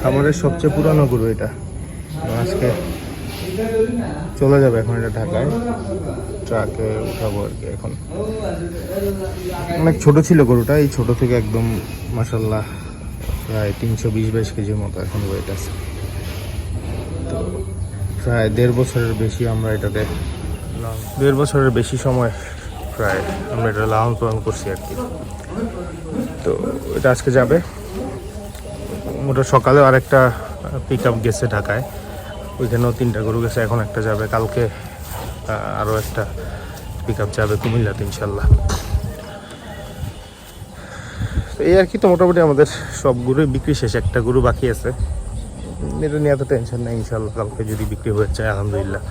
খামারের সবচেয়ে পুরানো গরু এটা। আজকে চলে যাবে এখন এটা ঢাকায়। ট্রাকে উঠাবো আর কি এখন। অনেক ছোট ছিল গরুটা, এই ছোট থেকে একদম মাসাল্লাহ প্রায় তিনশো বিশ বাইশ কেজির মতো এখন ওয়েট আছে। তো প্রায় দেড় বছরের বেশি আমরা এটাতে দেড় বছরের বেশি সময় প্রায় আমরা এটা লালন পালন করছি আর কি। তো এটা আজকে যাবে। ওটা সকালে আরেকটা পিক আপ গেছে ঢাকায়। ওইখানেও তিনটা গরু গেছে, এখন একটা যাবে। কালকে আরও একটা পিক আপ যাবে কুমিল্লাতে, ইনশাল্লাহ। তো এই আর কি তো মোটামুটি আমাদের সব গরুই বিক্রি শেষ। একটা গরু বাকি আছে। এটা নিয়ে এত টেনশন নেই, ইনশাল্লাহ। কালকে যদি বিক্রি হয়ে যায়, আলহামদুলিল্লাহ।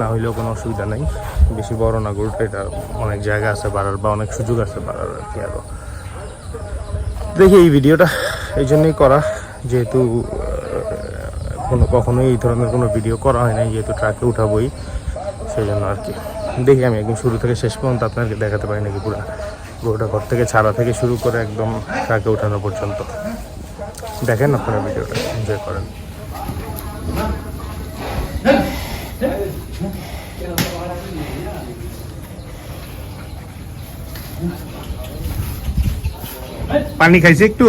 না হইলেও কোনো অসুবিধা নেই। বেশি বড় না গরুটা, এটা অনেক জায়গা আছে বাড়ার বা অনেক সুযোগ আছে বাড়ার আর কি আরও দেখি এই ভিডিওটা। এই জন্যই করা, যেহেতু কোনো, কখনোই এই ধরনের কোনো ভিডিও করা হয় নাই, যেহেতু ট্রাকে উঠাবই, সেই জন্য আর কি। দেখি, আমি একদম শুরু থেকে শেষ পর্যন্ত আপনাকে দেখাতে পারি নাকি পুরো। গরুটা ঘর থেকে ছাড়া থেকে শুরু করে একদম ট্রাকে উঠানো পর্যন্ত। দেখেন আপনারা ভিডিওটা এনজয় করেন। পানি খাইছে একটু?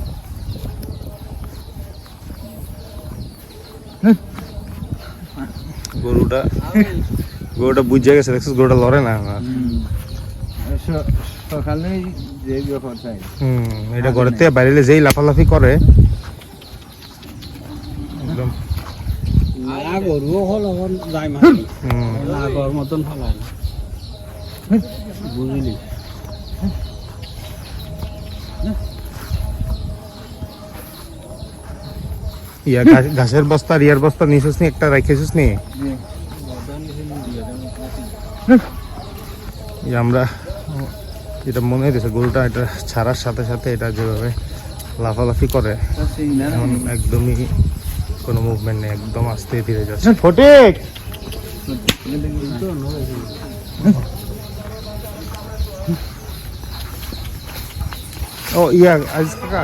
গরুটা। গরুটা বুঝে গেছে দেখছিস গরুটা লড়ে না আমার। সকালে যে হুম এটা ঘরের থেকে বাইরে যেই লাফালাফি করে একদম। গরুও হল যাই মারি আগর মতন ফেলায় বুঝলি? ইয়া ঘাস- ঘাসের বস্তা ইয়ার বস্তা নিছিস নি? একটা রাখিছিস নি? আমরা যেটা মনে হইতেছে গরুটা এটা ছাড়ার সাথে সাথে এটা যেভাবে লাফালাফি করে এখন একদমই কোনো মুভমেন্ট নেই একদম আস্তে ধীরে যাচ্ছে। ফটিক! ও ইয়া আজ কাকা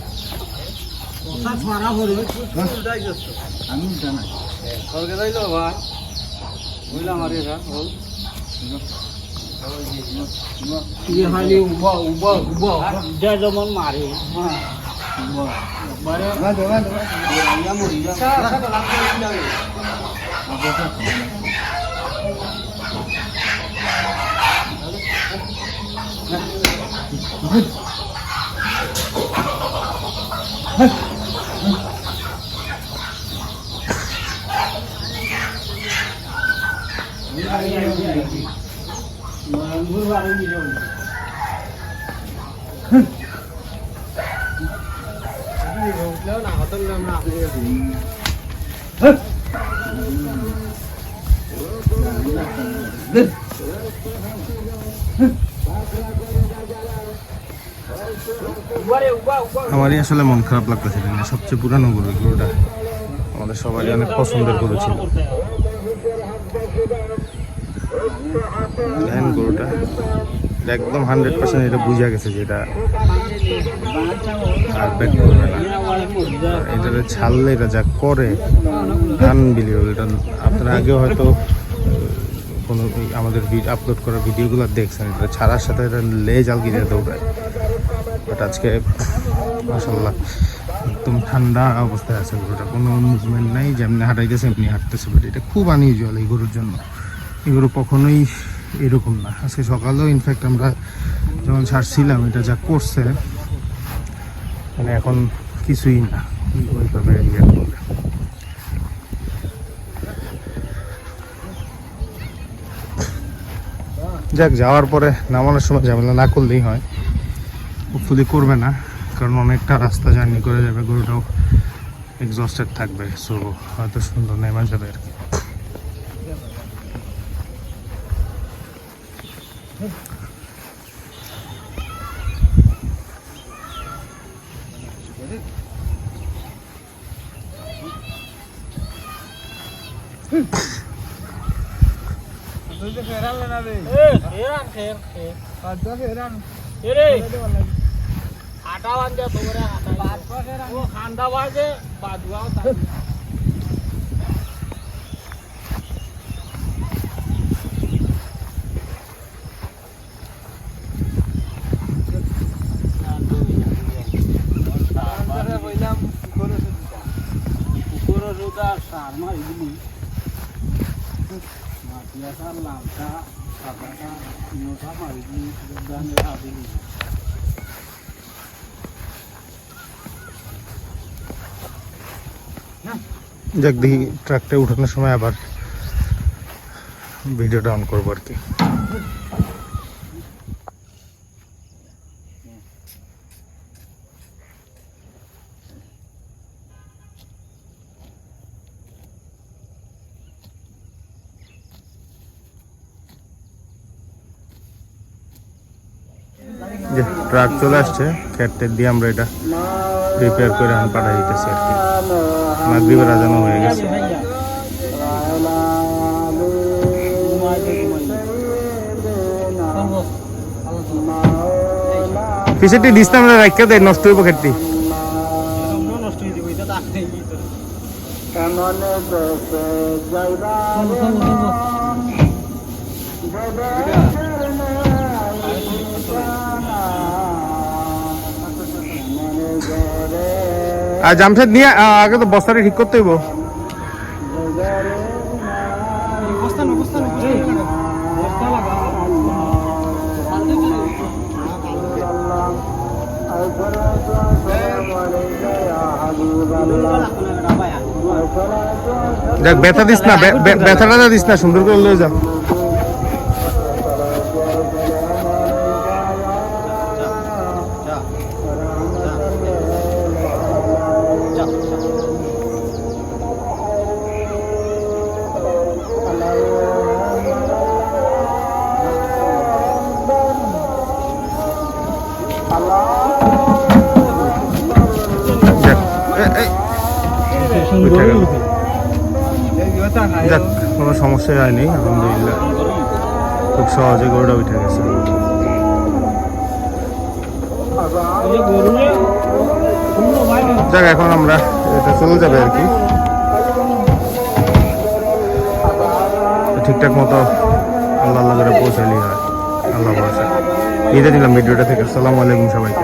আমি জানা। সরকে যাইল ভাই বুঝলাম আর এটা। বল। ইয়ে খালি উব উব উব। যা যেমন মারে। মারে ইয়া মরি যা আমারই আসলে মন খারাপ লাগতেছে না সবচেয়ে পুরানো গরু গরুটা আমাদের সবাই অনেক পছন্দের গরু ছিল। গরুটা। একদম হান্ড্রেড পার্সেন্ট এটা বুঝা গেছে যে এটা আর ব্যাক করবে না। এটা ছাড়লে এটা যা করে আনবিলিভেবল এটা আপনারা আগেও হয়তো কোনো আমাদের আপলোড করা ভিডিওগুলো দেখছেন, এটা ছাড়ার সাথে এটা লেজ আলগিয়ে দৌড়ায়। বাট আজকে মাসাল্লাহ একদম ঠান্ডা অবস্থায় আছে গরুটা। কোনো মুভমেন্ট নাই, যেমনি হাঁটাইতেছে, এমনি হাঁটতেছে। বাট এটা খুব আনইউজুয়াল এই গরুর জন্য। এই গরু কখনোই এরকম না। আজকে সকালেও ইনফ্যাক্ট আমরা যখন ছাড়ছিলাম, এটা যা করছে মানে এখন কিছুই না। ওইভাবে ইয়ে যাক, যাওয়ার পরে নামানোর সময় ঝামেলা না করলেই হয়। হোপফুলি করবে না, কারণ অনেকটা রাস্তা জার্নি করে যাবে, গরুটাও এক্সস্টেড থাকবে সো হয়তো সুন্দর নেমা যাবে আর কি। આટા વાંધે તો ખાંડા વાગે બાજુ આવતા. বাজুয়াও সার মারি দিলি মাটিয়া সার লালটা সাদাটা মোটা মারি দিলি দানে দিলি যাক দেখি ট্রাকটা উঠানোর সময় আবার ভিডিওটা অন করব আর কি যে ট্রাক চলে আসছে ক্যাটটের দিয়ে আমরা এটা রিপেয়ার করে আমি পাঠাই দিতেছি আর কি। মাগরীবের আজানো হয়ে গেছে। পিছেরটি দিস না আমরা দেয়, নষ্ট হইব খেটটি আর জামশেদ নিয়ে আগে তো বস্তাটা ঠিক করতে হইব। দেখ, ব্যথা দিস না ব্যথাটা দিস না, সুন্দর করে লয়ে যা। যাক, কোনো সমস্যাই হয়নি আলহামদুলিল্লাহ। খুব সহজে গরুটা উঠে গেছে। যাক এখন আমরা এটা চলে যাবে আর কি। ঠিকঠাক মতো আল্লাহ আল্লাহ করে পৌঁছালি হয় আল্লাহ ভরসা ঈদে দিলাম ভিডিওটা থেকে। আসসালামু আলাইকুম সবাইকে।